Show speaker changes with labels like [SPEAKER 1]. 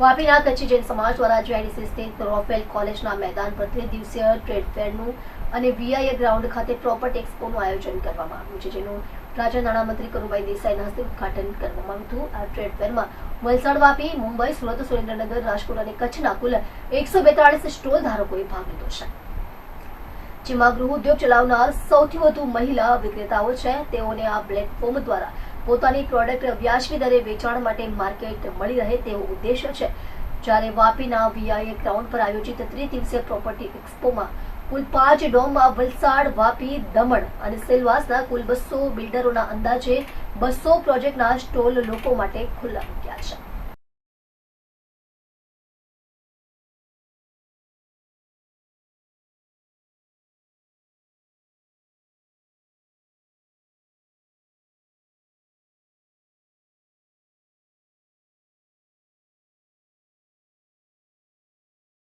[SPEAKER 1] વાપીના કચ્છી જૈન સમાજ દ્વારા જીઆઈડીસી સ્થિત રોફેલ કોલેજના મેદાન પર ત્રિદિવસીય ટ્રેડ ફેરનું અને વીઆઈએ ગ્રાઉન્ડ ખાતે પ્રોપર્ટી એક્સપોનું આયોજન કરવામાં આવ્યું છે, જેનું રાજ્ય નાણામંત્રી કરુભાઈ દેસાઈના હસ્તે ઉદઘાટન કરવામાં આવ્યું આ ટ્રેડ ફેરમાં વલસાડ, વાપી, મુંબઈ, સુરત, સુરેન્દ્રનગર, રાજકોટ અને કચ્છના કુલ એકસો બેતાળીસ સ્ટોલ ધારકોએ ભાગ લીધો છે. જેમાં ગૃહ ઉદ્યોગ ચલાવનાર સૌથી વધુ મહિલા વિક્રેતાઓ છે. તેઓને આ પ્લેટફોર્મ દ્વારા પોતાની પ્રોડક્ટ વ્યાજબી દરે વેચાણ માટે માર્કેટ મળી રહે તેવો ઉદ્દેશ્ય છે. જ્યારે વાપીના વીઆઈએ ગ્રાઉન્ડ પર આયોજિત ત્રિદિવસીય પ્રોપર્ટી એક્સપોમાં કુલ પાંચ ડોમમાં વલસાડ, વાપી, દમણ અને સેલવાસના કુલ બસો બિલ્ડરોના અંદાજે બસો પ્રોજેક્ટના સ્ટોલ લોકો માટે ખુલ્લા મૂક્યા છે.